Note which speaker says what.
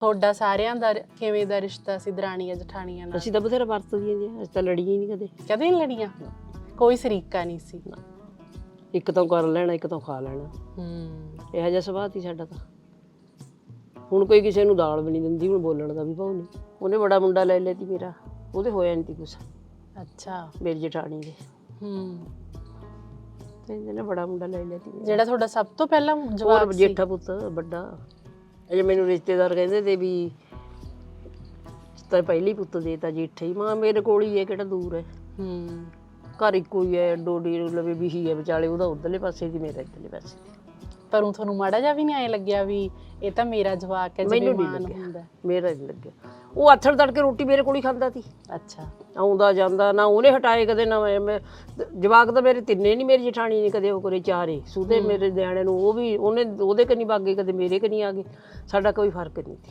Speaker 1: ਤੁਹਾਡਾ ਸਾਰਿਆਂ ਦਾ ਕਿਵੇਂ ਦਾ ਰਿਸ਼ਤਾ ਸੀ ਦਰਾਣੀਆਂ ਜਠਾਣੀਆਂ ਨਾਲ?
Speaker 2: ਅਸੀਂ ਤਾਂ ਬਥੇਰਾ ਵਰਤਦੀਆਂ ਜੀ ਅਸੀਂ ਤਾਂ ਲੜੀਆਂ ਹੀ ਨਹੀਂ ਕਦੇ।
Speaker 1: ਕਦੇ ਨਹੀਂ ਲੜੀਆਂ? ਕੋਈ ਸਰੀਕਾ ਨਹੀਂ ਸੀ।
Speaker 2: ਇੱਕ ਤੋਂ ਕਰ ਲੈਣਾ ਇੱਕ ਤੋਂ ਖਾ ਲੈਣਾ।
Speaker 1: ਹੂੰ।
Speaker 2: ਇਹੋ ਜਿਹਾ ਸੁਭਾਅ ਸੀ ਸਾਡਾ ਤਾਂ। ਹੁਣ ਕੋਈ ਕਿਸੇ ਨੂੰ ਦਾਲ ਵੀ ਨਹੀਂ ਦਿੰਦੀ ਹੁਣ ਬੋਲਣ ਦਾ ਵੀ ਭਾਉ ਨਹੀਂ। ਉਹਨੇ ਬੜਾ ਮੁੰਡਾ ਲੈ ਲਿਆ ਤੀ ਮੇਰਾ। ਉਹਦੇ ਹੋਇਆ ਨਹੀਂ ਤੀ ਕੁਛ।
Speaker 1: ਅੱਛਾ।
Speaker 2: ਮੇਰੀ ਜਠਾਣੀ ਦੇ।
Speaker 1: ਹੂੰ।
Speaker 2: ਤੇ ਇਹਨੇ ਬੜਾ ਮੁੰਡਾ ਲੈ ਲਿਆ ਮੇਰਾ।
Speaker 1: ਜਿਹੜਾ ਤੁਹਾਡਾ ਸਭ ਤੋਂ ਪਹਿਲਾਂ
Speaker 2: ਹੋਰ
Speaker 1: ਜਵਾਬ ਸੀ?
Speaker 2: ਜੇਠਾ ਪੁੱਤ ਵੱਡਾ। ਅਜੇ ਮੈਨੂੰ ਰਿਸ਼ਤੇਦਾਰ ਕਹਿੰਦੇ ਤੇ ਵੀ ਤਾਂ ਪਹਿਲੀ ਪੁੱਤ ਦੇਤਾ ਜੇਠਾ ਹੀ। ਮਾਂ ਮੇਰੇ ਕੋਲ ਹੀ ਹੈ ਕਿਹੜਾ ਦੂਰ ਹੈ।
Speaker 1: ਹੂੰ।
Speaker 2: ਘਰ ਇੱਕੋ ਹੀ ਹੈ ਡੋਡੀ ਲਵੇ ਵੀ ਹੀ ਹੈ ਵਿਚਾਲੇ ਉਹਦਾ ਉਧਰਲੇ ਪਾਸੇ ਦੀ ਮੇਰਾ ਇੱਧਰਲੇ ਪਾਸੇ
Speaker 1: ਪਰ ਉਹ ਤੁਹਾਨੂੰ ਮਾੜਾ ਜਿਹਾ ਵੀ ਨਹੀਂ ਐ ਲੱਗਿਆ ਵੀ ਇਹ ਤਾਂ ਮੇਰਾ ਜਵਾਕ ਹੈ
Speaker 2: ਮੈਨੂੰ ਨਹੀਂ ਲੱਗਿਆ।
Speaker 1: ਹੁੰਦਾ।
Speaker 2: ਮੇਰਾ ਨਹੀਂ ਲੱਗਿਆ। ਉਹ ਆਥਣ ਤੜਕੇ ਰੋਟੀ ਮੇਰੇ ਕੋਲ ਹੀ ਖਾਂਦਾ ਸੀ।
Speaker 1: ਅੱਛਾ।
Speaker 2: ਆਉਂਦਾ ਜਾਂਦਾ ਨਾ ਉਹਨੇ ਹਟਾਏ ਕਦੇ ਨਾ ਮੈਂ ਮੈਂ- ਜਵਾਕ ਤਾਂ ਮੇਰੇ ਤਿੰਨੇ ਨਹੀਂ ਮੇਰੀ ਜਠਾਣੀ ਨੇ ਕਦੇ ਉਹ ਕਰੇ ਚਾਰੇ। ਸੁਦੇ ਮੇਰੇ ਨਿਆਣੇ ਨੂੰ ਉਹ ਵੀ ਉਹਨੇ ਉਹਦੇ ਕਨੀ ਬਾਗੇ ਕਦੇ ਮੇਰੇ ਕਨੀ ਆ ਗਏ। ਸਾਡਾ ਕੋਈ ਫ਼ਰਕ ਨਹੀਂ ਸੀ।